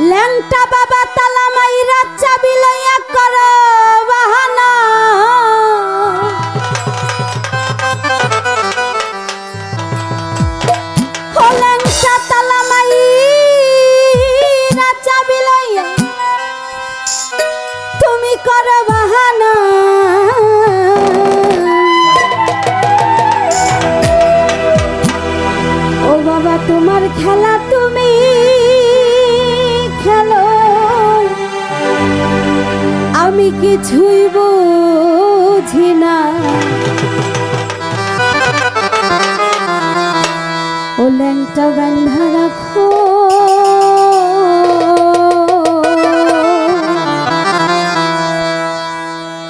ল্যাংটা বাবা তালা মাইরা চাবি লইয়া কর বাহানা। তুমি কর বাহানা। ও বাবা, তোমার খেলা আমি কিছুই বুঝি না। ও ল্যাংটা বান্ধা রাখো।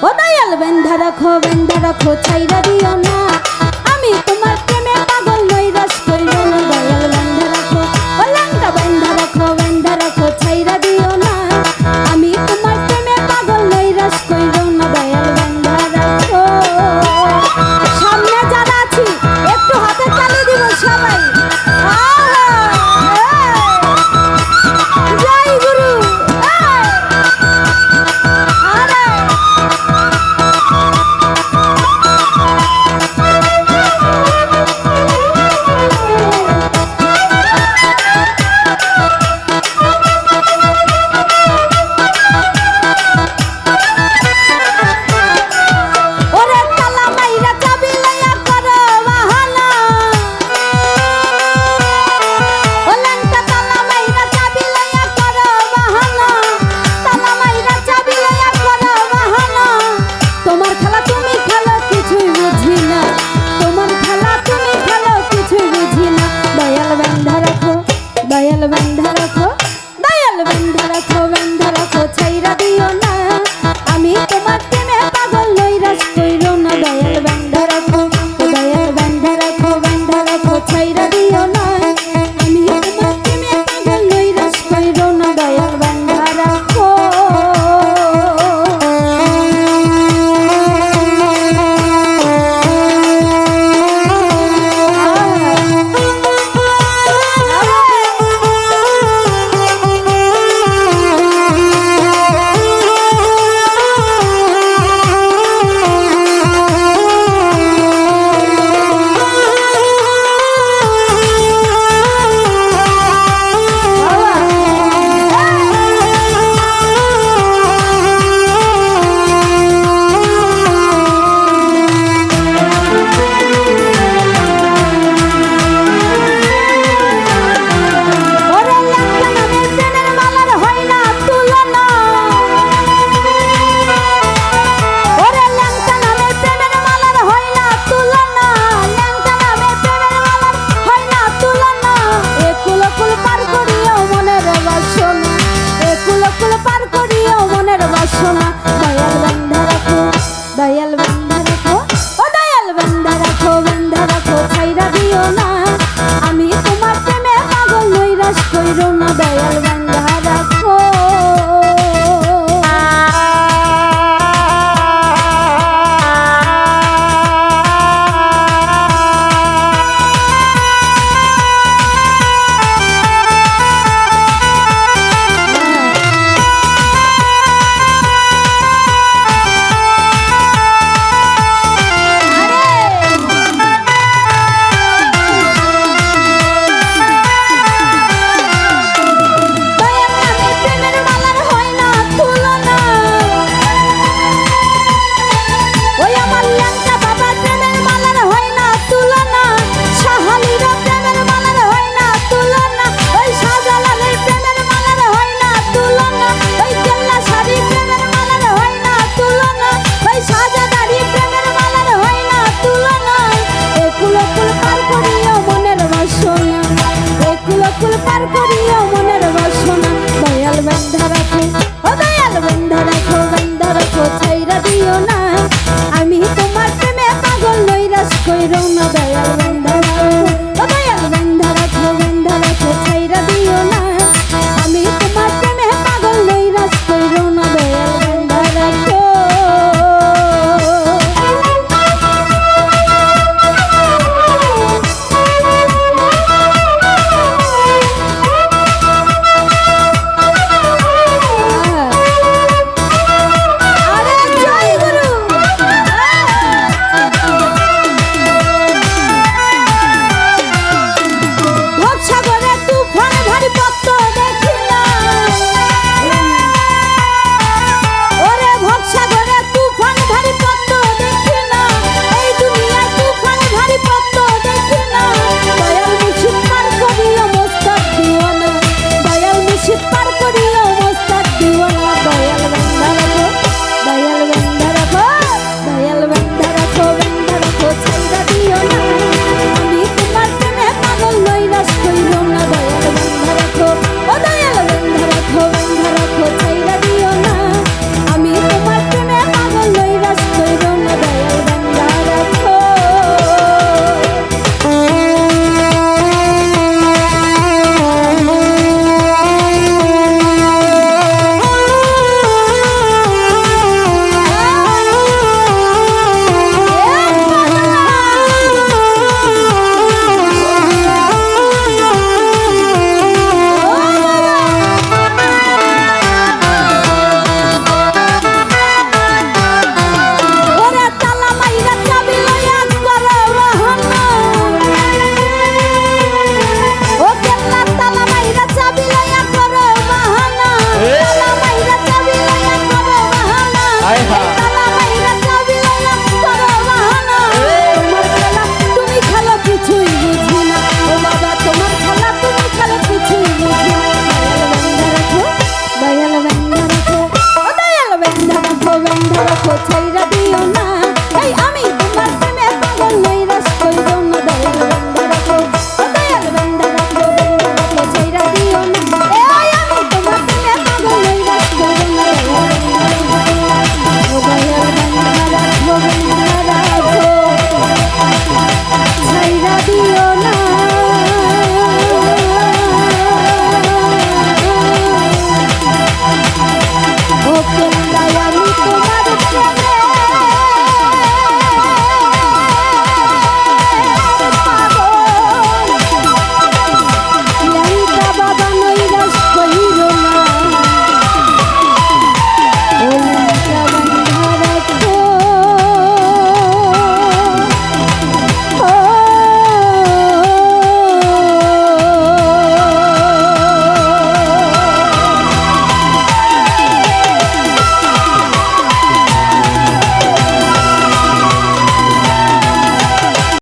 ও দয়াল বান্ধা রাখো বান্ধা রাখো, ছাইরা দিও না।